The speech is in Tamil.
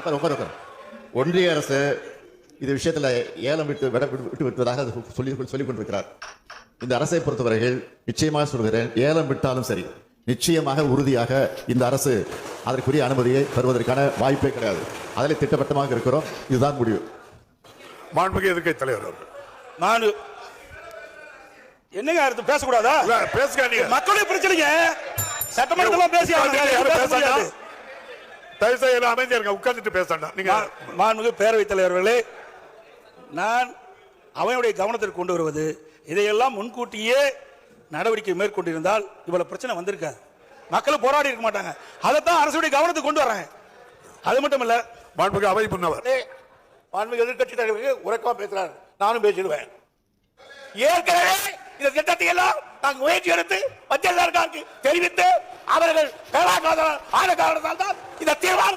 உட்காரு, உட்காரு, உட்காரு. ஒன்றிய அரசு இது விஷயத்துல ஏலம் விட்டு விட விட்டு விட்டு விட்டதாக அது சொல்லி சொல்லிக் கொண்டிருக்கிறார். இந்த அரசை பொறுத்தவரையில் நிச்சயமாக சொல்கிறேன் ஏலம் விட்டாலும் சரி நிச்சயமாக உறுதியாக இந்த அரசு அதற்குரிய அனுமதியை பெறுவதற்கான வாய்ப்பே கிடையாது. அதில் திட்டவட்டமாக இருக்கிறோம் இதுதான் முடிவு. மாண்புமிகு எதிர்க்கை தலைவர் அவர்கள். நான் என்னங்க அடுத்து பேசக்கூடாதா? பேசுங்க மக்களுடைய பிரச்சனைங்க. சட்டமன்றத்தில் பேசி தயவு செய்து அமைதியா இருங்க உட்கார்ந்துட்டு பேச நீங்க மாண்புமிகு பேரவைத் தலைவர்களே நான் அவையுடைய கவனத்திற்கு கொண்டு வருவது இதையெல்லாம் முன்கூட்டியே நடவடிக்கை மேற்கொண்டிருந்தால் இவ்வளவு பிரச்சனை வந்திருக்காது. மக்கள் போராடி இருக்க மாட்டாங்க. அதைத்தான் அரசுடைய கவனத்துக்கு கொண்டு வராங்க அது மட்டும் இல்ல மாண்புமிகு அவை முன்னவர் மாண்புமிகு எதிர்க்கட்சி தலைவருக்கு உறக்கமா பேசுறாரு. நானும் பேசிடுவேன். ஏற்கனவே இந்த திட்டத்தை எல்லாம் நாங்கள் முயற்சி எடுத்து மத்திய அரசாங்கம் தெரிவித்து அவர்கள் ஆன காரணத்தால் தான் இந்த தீர்மானம்